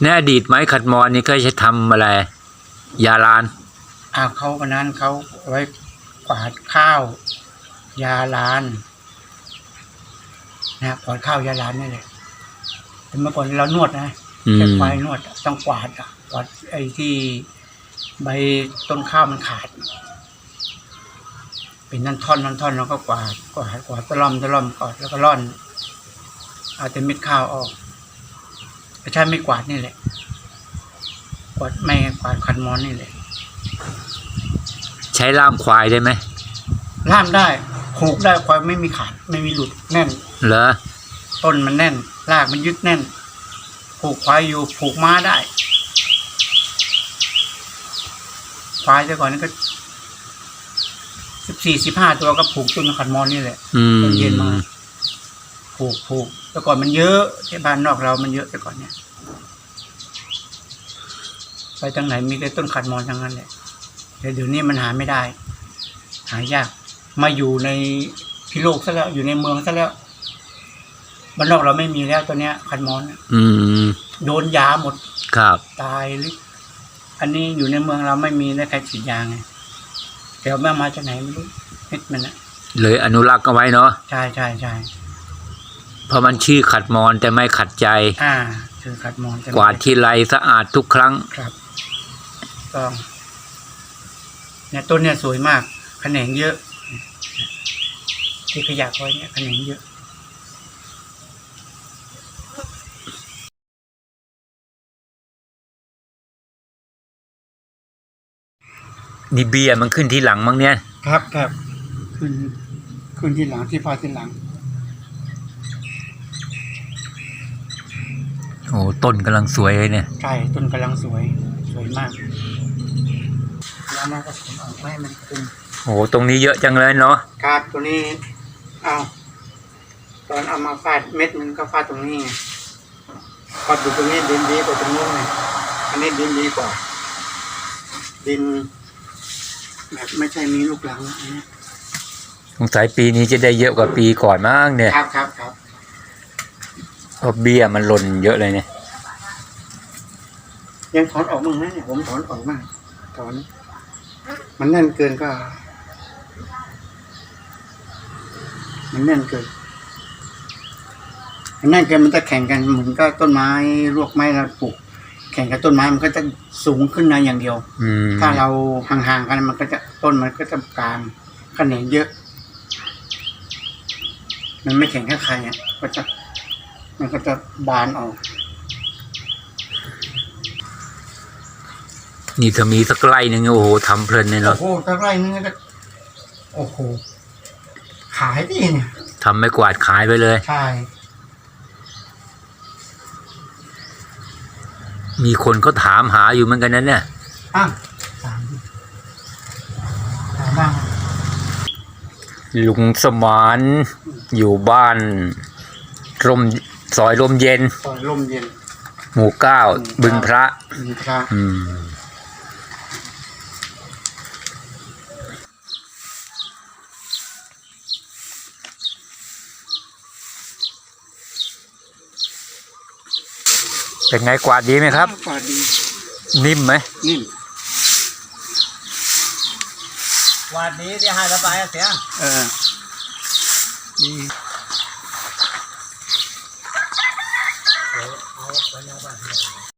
ในอดีตไม้ขัดมอนนี่เคยใช้ทำอะไร ยาลาน อ่าเขาวันนั้นเขาไว้กวาดข้าว ยาลานนะกวาดข้าวยาลานนี่แหละแต่เมื่อก่อนเรานวดนะอืใช้มควายนวดอะต้องกวาดอะกวาดไอ้ที่ใบต้นข้าวมันขาด เป็นนั่นท่อนนั่นท่อนแล้วก็กวาดกวาดกวาดตะล่อมตะล่อมกวาดแล้วก็ร่อน เอาแต่เม็ดข้าวออก ใช้ไม่กวาดนี่แหละ กวาดไม่กวาดคันมอนนี่แหละ ใช้ล่ามควายได้ไหมล่ามได้ผูกได้ควายไม่มีขาดไม่มีหลุดแน่น เหรอ ต้นมันแน่นรากมันยึดแน่น ผูกควายอยู่ผูกม้าได้ ควายแต่ก่อนนี่ก็สิบสี่สิบห้าตัวก็ผูกต้นขันมอนนี่แหละอืมตอนเย็นมา ผูกผูกแต่ก่อนมันเยอะที่บ้านนอกเรามันเยอะแต่ก่อนเนี่ย ไปทางไหนมีแต่ต้นขัดมอนทั้งนั้นแหละแต่เดี๋ยวนี้มันหาไม่ได้ หายาก มาอยู่ในพิโลกซะแล้วอยู่ในเมืองซะแล้วบ้านนอกเราไม่มีแล้วตัวเนี้ยขัดมอนอะอืมโดนยาหมดครับ ตายหรืออันนี้อยู่ในเมืองเราไม่มีได้ใครฉีดยาไงเดี๋ยวแม่มาจากไหนไม่รู้เม็ดมันนะเลยอนุรักษ์เอาไว้เนาะใช่ใช่ใช่ เพราะมันชื่อขัดมอนแต่ไม่ขัดใจ อ่าคือขัดมอนใช่ไหมกวาดทีไรสะอาดทุกครั้ง ครับต้องเนี่ยต้นเนี่ยสวยมากแขนงเยอะที่ขยะไว้เนี่ยแขนงเยอะนี่เบียร์มันขึ้นที่หลังมั้งเนี่ย ครับครับขึ้นขึ้นที่หลังที่พาที่หลัง โอ้ต้นกำลังสวยเลยเนี่ย ใช่ต้นกำลังสวย สวยมากแล้วมันก็ผมเอาไว้ให้มันขึ้นโอ้ตรงนี้เยอะจังเลยเนาะครับตัวนี้เอาตอนเอามาฟาดเม็ดมันก็ฟาดตรงนี้ไงฟาดอยู่ตรงนี้ดินดีกว่าตรงนู้นไงอันนี้ดินดีกว่า ดิน แบบไม่ใช่มีลูกหลังอันนี้สงสัยปีนี้จะได้เยอะกว่าปีก่อนมั้งเนี่ย ครับครับครับ เพราะเบี้ยมันหล่นเยอะเลยเนี่ย ยังถอนออกมั่งนะเนี่ยผมถอนออกมั่งถอน มันแน่นเกินก็ มันแน่นเกิน มันแน่นเกินมันจะแข่งกันเหมือนก็ต้นไม้ลวกไม้เราปลูก แข่งกับต้นไม้มันก็จะสูงขึ้นมาอย่างเดียว อืมถ้าเราห่างๆกันมันก็จะต้นมันก็จะกลางแขนงเยอะ มันไม่แข่งกับใครอะก็จะ มันก็จะบานออก นี่ถ้ามีสักไร่หนึ่งโอ้โหทำเพลินเลยโอ้เนาะโหตะไคร้นึงก็โอ้โห ขายดีเนี่ย ทำไม่กวาดขายไปเลย ใช่ มีคนเขาถามหาอยู่เหมือนกันนั้นเนี่ย อะสามสามบ้างลุงสมานอยู่บ้านร่ม ซอยร่มเย็นตอนลมเย็น หมู่เก้าบึงพระมีพระ อืม เป็นไงกวาดดีไหมครับฝาดดี นิ่มไหม นิ่มวันนี้ที่ให้ระบายเสียงเออดี เอาไปแล้วบ้าน